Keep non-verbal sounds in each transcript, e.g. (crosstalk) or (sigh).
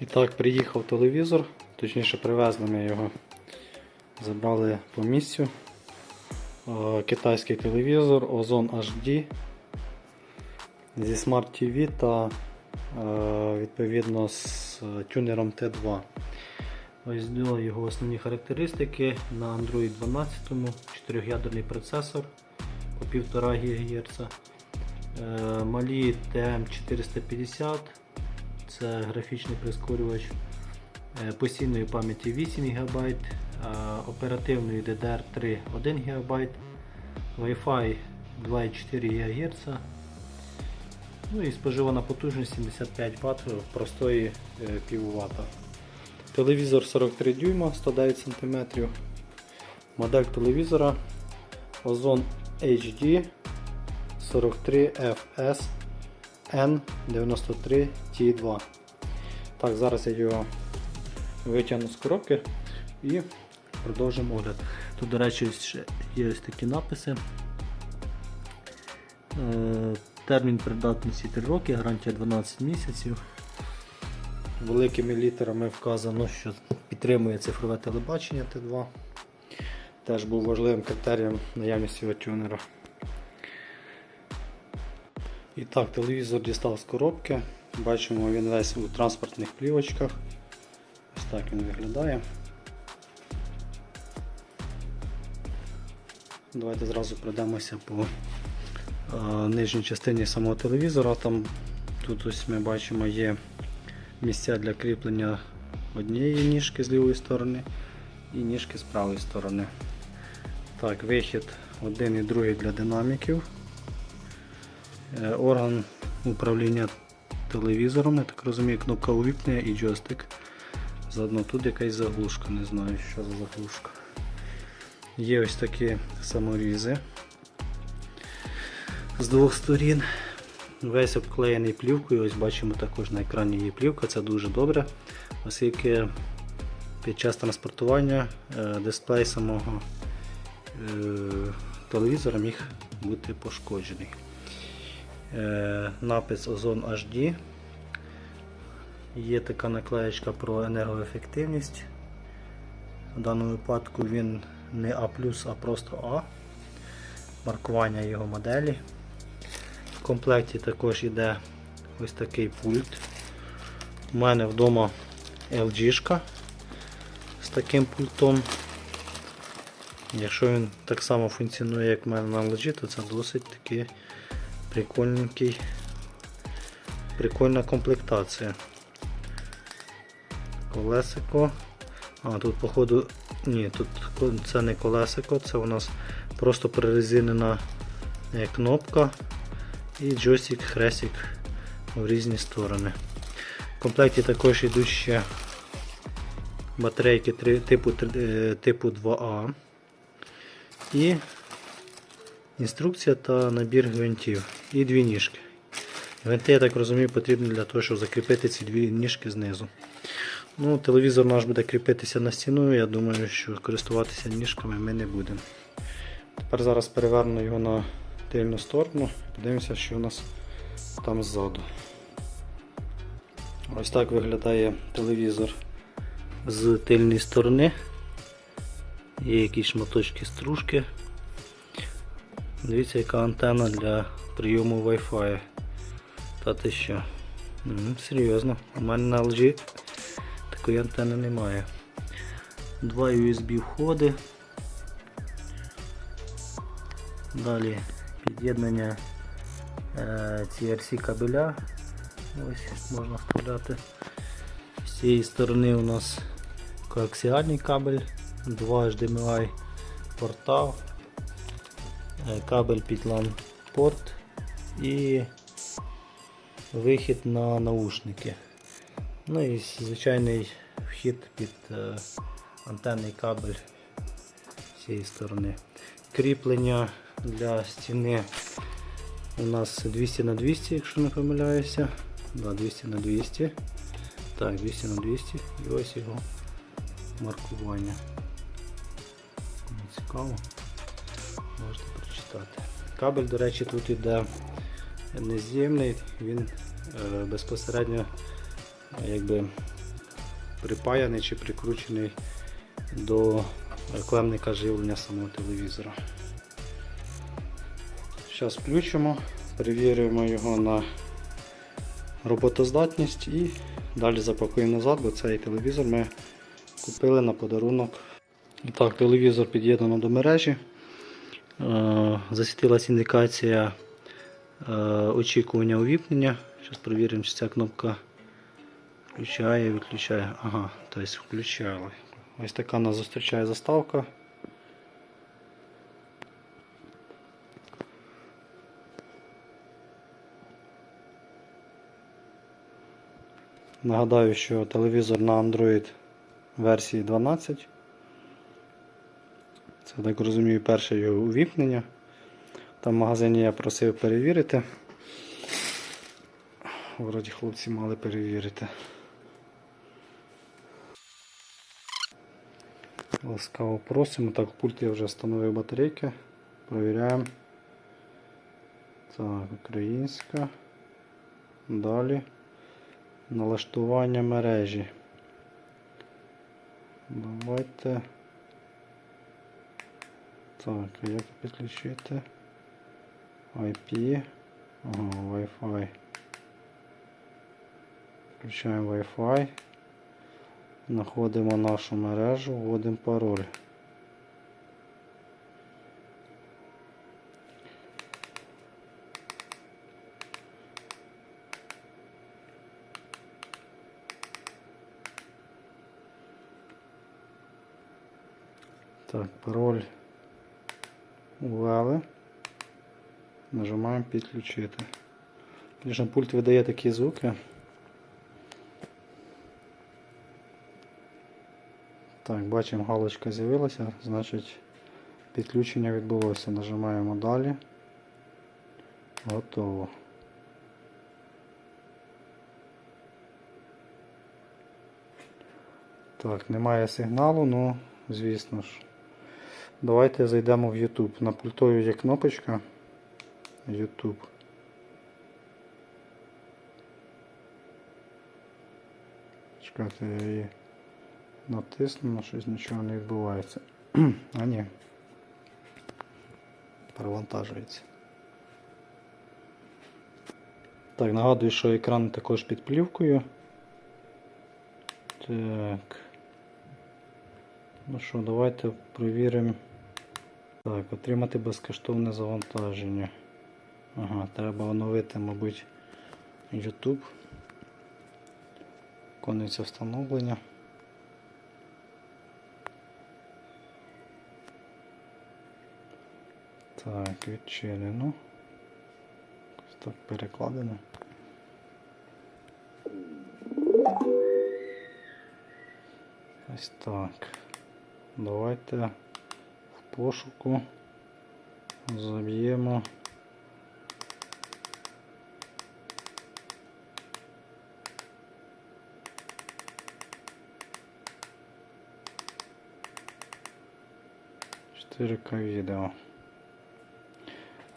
І так, приїхав телевізор, точніше привезли ми його, забрали по місцю. Е, Китайський телевізор Ozon HD зі Smart TV та е, відповідно з е, тюнером T2. Ось його основні характеристики на Android 12, 4-ядерний процесор по 1,5 ГГц. Малі TM450, це графічний прискорювач е, постійної пам'яті 8 ГБ, оперативної DDR3 1 ГБ, Wi-Fi 2,4 ГГц. Ну і споживана потужність 75 Вт простої е, пів Вт. Телевізор 43 дюйма 109 см. Модель телевізора Ozon HD 43FS N93T2. Так, зараз я його витягну з коробки і продовжимо огляд. Тут, до речі, ще є ось такі написи. Е, Термін придатності 3 роки, гарантія 12 місяців. Великими літерами вказано, що підтримує цифрове телебачення Т2. Теж був важливим критерієм наявності тюнера. І так, телевізор дістав з коробки. Бачимо, він весь у транспортних плівочках. Ось так він виглядає. Давайте зразу пройдемося по е, нижній частині самого телевізора. Там тут ось ми бачимо є місця для кріплення однієї ніжки з лівої сторони і ніжки з правої сторони. Так, вихід один і другий для динаміків. Е, Орган управління телевізором, я так розумію, кнопка увімкнення і джойстик. Заодно тут якась заглушка, не знаю що за заглушка. Є ось такі саморізи з двох сторін. Весь обклеєний плівкою, ось бачимо також на екрані є плівка, це дуже добре, оскільки під час транспортування е, дисплей самого е, телевізора міг бути пошкоджений. Е, Напис Ozon HD. Є така наклеєчка про енергоефективність. В даному випадку він не А, а просто А. Маркування його моделі. В комплекті також йде ось такий пульт. У мене вдома LG з таким пультом. Якщо він так само функціонує, як в мене на LG, то це досить такий прикольненький, прикольна комплектація. Колесико. А, тут походу, ні, тут це не колесико, це у нас просто прорезинена е, кнопка і джойстик хрестик в різні сторони. В комплекті також йдуть ще батарейки типу, е, типу 2А і інструкція та набір гвинтів і дві ніжки. Гвинти, я так розумію, потрібні для того, щоб закріпити ці дві ніжки знизу. Ну, Телевізор наш буде кріпитися на стіну, я думаю, що користуватися ніжками ми не будемо. Тепер зараз переверну його на тильну сторону, подивимося, що у нас там ззаду. Ось так виглядає телевізор з тильної сторони. Є якісь шматочки стружки. Дивіться, яка антенна для прийому Wi-Fi. Та ти що? Серйозно, у мене на LG такої антени немає. Два USB входи. Далі під'єднання е, CRC кабеля. Ось можна вставляти. З цієї сторони у нас коаксіальний кабель, 2 HDMI портал, кабель під LAN порт і вихід на наушники. Ну і звичайний вхід під е, антенний кабель з цієї сторони. Кріплення для стіни у нас 200 на 200, якщо не помиляюся. Да, 200 на 200. Так, 200 на 200 і ось його маркування. Цікаво, можете прочитати. Кабель, до речі, тут іде нез'ємний, він е, безпосередньо якби припаяний чи прикручений до клемника живлення самого телевізора. Зараз включимо, перевіримо його на роботоздатність і далі запакуємо назад, бо цей телевізор ми купили на подарунок. Так, телевізор під'єднано до мережі. Е, Засвітилась індикація е, очікування увімкнення. Зараз перевіримо, чи ця кнопка включає, відключає. Ага, тобто включали. Ось така нас зустрічає заставка. Нагадаю, що телевізор на Android версії 12. Це, так розумію, перше його увімкнення. Там в магазині я просив перевірити. Вроді хлопці мали перевірити. Ласкаво просимо. Так, в пульт я вже встановив батарейки. Провіряємо. Так, українська. Далі. Налаштування мережі. Давайте. Так, а як підключити? IP. Ага, Wi-Fi. Включаємо Wi-Fi. Знаходимо нашу мережу, вводимо пароль. Так, пароль ввели. Нажимаємо підключити. Звісно, пульт видає такі звуки. Так, бачимо, галочка з'явилася, значить підключення відбулося. Нажимаємо далі. Готово. Так, немає сигналу, ну, звісно ж. Давайте зайдемо в YouTube. На пультові є кнопочка YouTube. Чекайте, я її натисну, щось нічого не відбувається. (clears throat) а ні. Перевантажується. Так, нагадую, що екран також під плівкою. Так. Ну що, давайте перевіримо. Так, отримати безкоштовне завантаження. Ага, треба оновити, мабуть, YouTube. Виконується встановлення. Так, відчинено. Ось так перекладено. Ось так. Давайте в пошуку заб'ємо. К відео.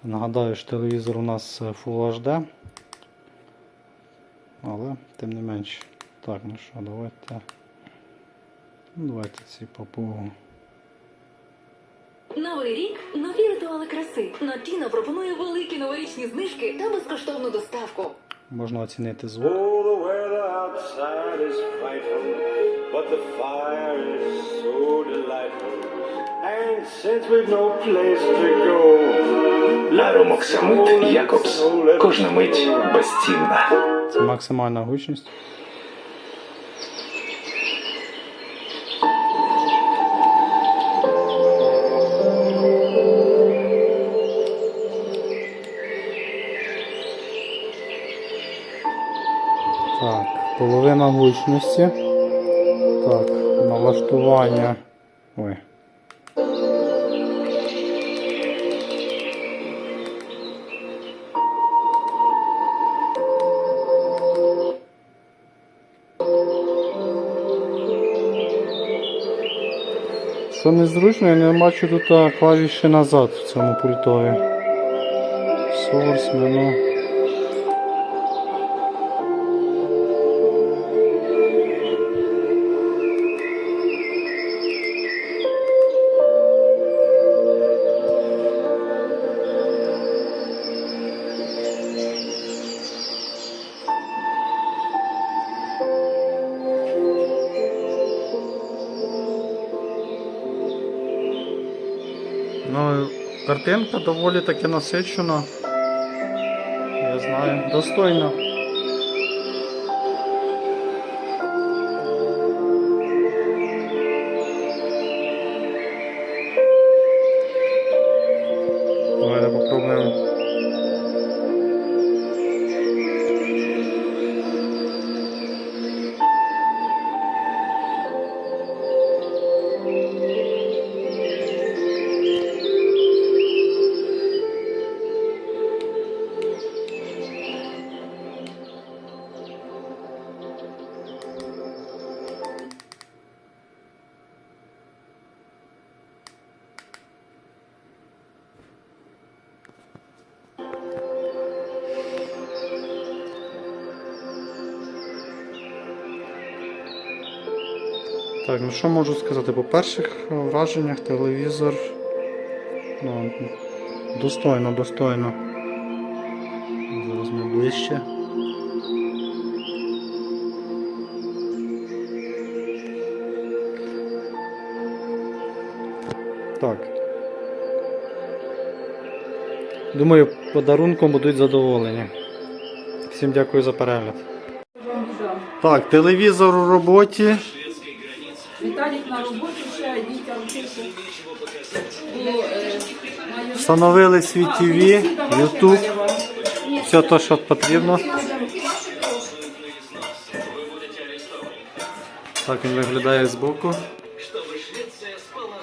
Нагадаю, що телевізор у нас е, Full HD. Але тим не менш. Так, ну що, давайте. Ну, давайте ці попугу. Новий рік нові ритуали краси. Нотіно пропонує великі новорічні знижки та безкоштовну доставку. Можна оцінити звук. Самут Якобс. Кожна мить безцінна. Це максимальна гучність. Половина гучності. Так, налаштування. Ой. Що незручно, я не бачу тут клавіші назад в цьому пультові. Source, меню. Картинка доволі таки насичена. Я знаю, достойна. Так, ну що можу сказати? По перших враженнях телевізор. Ну, достойно, достойно. Зараз ми ближче. Так. Думаю, подарунком будуть задоволені. Всім дякую за перегляд. Так, телевізор у роботі. На роботі ще дітям. Було, е, Встановили свій ТВ, YouTube, все те, що потрібно. Так він виглядає збоку. чтобы Швеция спала